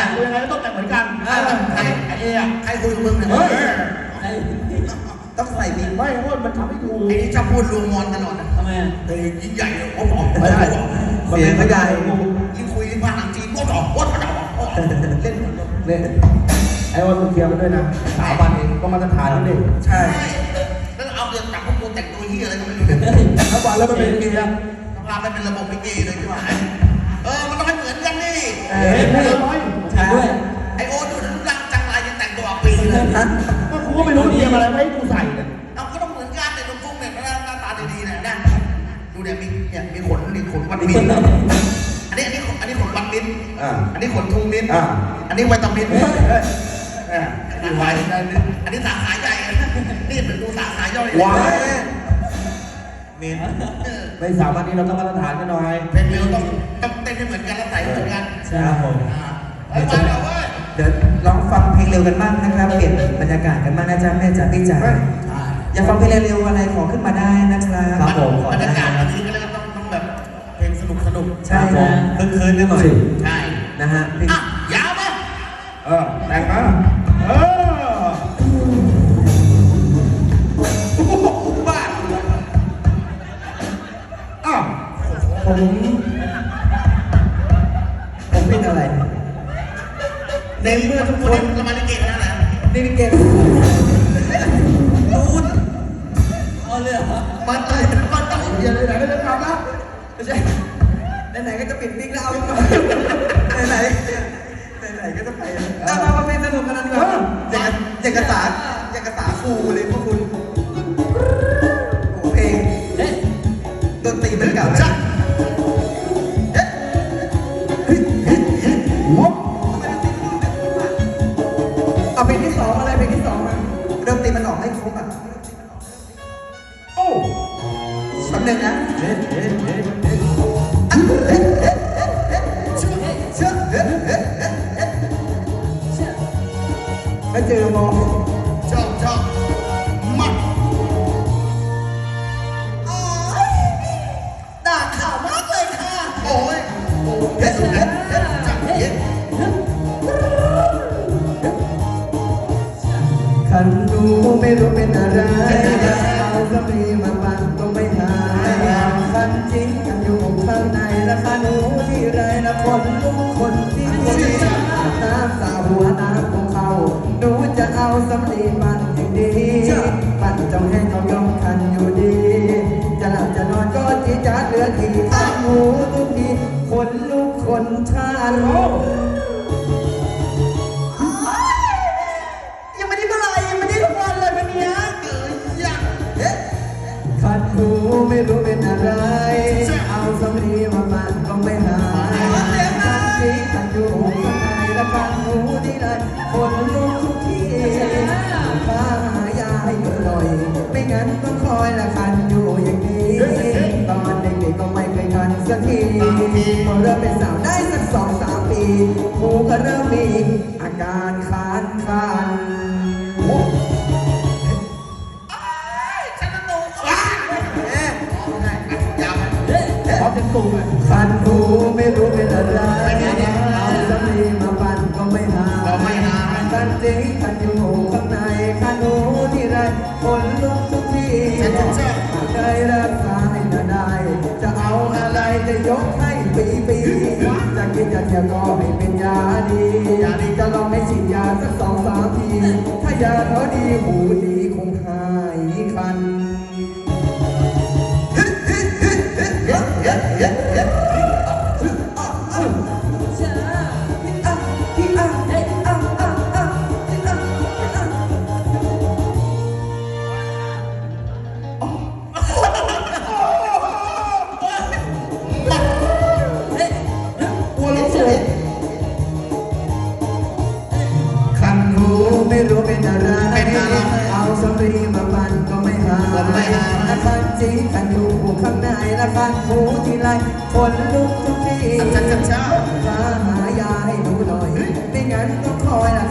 แต่งตัวยังไงก็ต้องแต่งเหมือนกันเออไอ้ไอ้เออะใครคุยกับมึงเนี่ยเฮ้ยไอ้ต้องใส่บินไม่เพราะมันทำให้ดูไอ้นี่ชอบพูดรวมมอนตลอดนะทำไมอะเฮ้ยยิ่งใหญ่เลยโอ้โหไม่ได้เสียงไม่ได้ยิ่งคุยยิ่งว่าหนังจีนโอ้โหโอ้โหโอ้โหเล่นหมดเลยเนี่ยไอ้วันมึงเคลียร์มันด้วยนะสามวันเองก็มาตรฐานนั่นเองใช่แล้วเอาเดือนจับพวกกูแต่งตัวเหี้ยอะไรก็ไม่รู้เนี่ยถ้าวันแล้วมันเป็นเกียร์ทำงานมันเป็นระบบลิเกเลยใช่ไหมเออมันต้องให้เหมือนกันนี่เอ้ยไม่ร้อยใช่ ด้วยไอโอ๊ตดูนะรูปร่างจังไรยังแต่งตัวออกปีเลยฮะก็กูก็ไม่รู้เตรียมอะไรมาให้กูใส่เนี่ยเราก็ต้องเหมือนกันแต่ตรงฟุ้งเนี่ยหน้าหน้าตาดีๆเนี่ยนะดูเนี่ยมีเนี่ยมีขนนี่ขนวันมินอันนี้อันนี้อันนี้ขนวันมินอ่าอันนี้ขนทูมินอ่าอันนี้ไวตามินเฮ้ยเฮ้ยเฮ้ยอันนี้ไวอันนี้สาขาใหญ่นี่เป็นดูสาขาย่อยว้ายมินในสามวันนี้เราต้องมาตรฐานกันหน่อยเพลงเร็วต้องต้องเต้นให้เหมือนกันแล้วใส่ให้เหมือนกันใช่ครับผมอ่าไอ้วัน เราเว้ยเดี๋ยวลองฟังเพลงเร็วกันบ้างนะครับ เปลี่ยนบรรยากาศกันบ้างนะจ๊ะแม่จ๋าพี่จ๋าเฮ้ยอยากฟังเพลงเร็วๆอะไรขอขึ้นมาได้นะครับครับผมบรรยากาศแบบนี้ก็เลยต้องต้องแบบเพลงสนุกสนุกใช่ครับคืนคืนๆกันหน่อยใช่นะฮะเพลงอะยาวไหมเออแต่งมาเออบ้าอ้าวผมผมเป็นอะไร ในเมื่อทุกคนเรามาเล่นเกมแล้วนะนี่นี่เกมตูนเอาเลยเหรอมันเลยมันต้องเดี๋ยวไหนๆก็จะทำแล้วไม่ใช่ไหนๆก็จะปิดปิ๊กแล้วเอาดีกว่าไหนๆไหนๆก็จะไปเอามามาเพลงสนุกกันนะดีกว่าอย่างกับอย่างกับสาอย่างกับสาคูเลยพวก เอาเพลงที่สองอะไรเพลงที่สองมาดนตรีมันออกให้ครบอะโอ้แป๊บนึงนะเฮ้ยเฮ้ย กูไม่รู้เป็นอะไรเอาสมีมาปันก็ไม่หายขันจริงกันอยู่ข้างในและขันหนูที่ไรละคนลุกคนที่น้ำสาหัวน้ำของเขาหนูจะเอาสำลีมันอย่างดีปั่นจ้าแห้เขายอมคันอยู่ดี จะหลับจะนอนก็จีจัดเหลือทีข้างหูทุกทีคนลุกคนชาโขัดหูไม่รู้เป็นอะไร เอาสำลีมาปันก็ไม่หายขัดจีขัดอยู่ข้างในและขัดหูที่ไรคนลุกทุกที่ข้าหายาให้หน่อย ไม่งั้นต้องคอยละคันอยู่อย่างนี้ ตอนเด็กๆก็ไม่เคยทันสักทีพอเริ่มเป็นสาวได้สักสองสามปีหูก็เริ่มมีอาการคันคัน ขอเป็นสูงอะคันหูไม่รู้เป็นอะไรเอาสำลีมาปั่นก็ไม่หายก็ไม่หายคันจริงคันอยู่ข้างในคันหูที่ไรคนลุกทุกทีหากได้รักษาให้นาได้จะเอาอะไรจะยกให้ปีปีจะกินจะเที่ยวก็ให้เป็นยาดียาดีจะลองให้ฉีดยาสักสองสามที ถ้ายาเขาดีหูดีคงหา มันก็ไม่หายก็ไม่หายและฟันจีกันอยู่ข้างในและฟันหูที่ไรคนลุกทุกทีช้าหายาให้ดูหน่อยไม่งั้นต้องคอยละ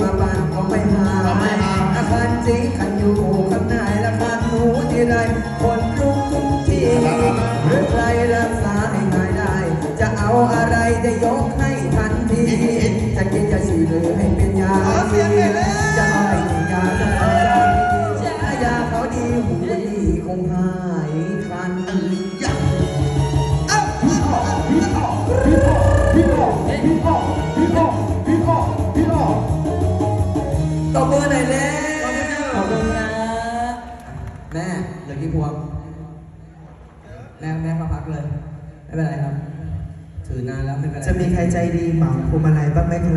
มาบ้านก็ไม่หายอาคารสีขันอยู่ข้างในอาคารหนูที่ไรคนรุกทุกทีหรือใครรักษาให้หายได้ จะเอาอะไรจะยกให้ทันทีจะกินจะฉีดหรือให้เป็นยาจะเอาไปกินยา คุณนะแม่เหลือกี่พวงแม่แม่มาพักเลย ไม่เป็นไรครับ ถือนานแล้วไม่เป็นไร จะมีใครใจดีเหมาพวงมาลัยบ้างไหมครับ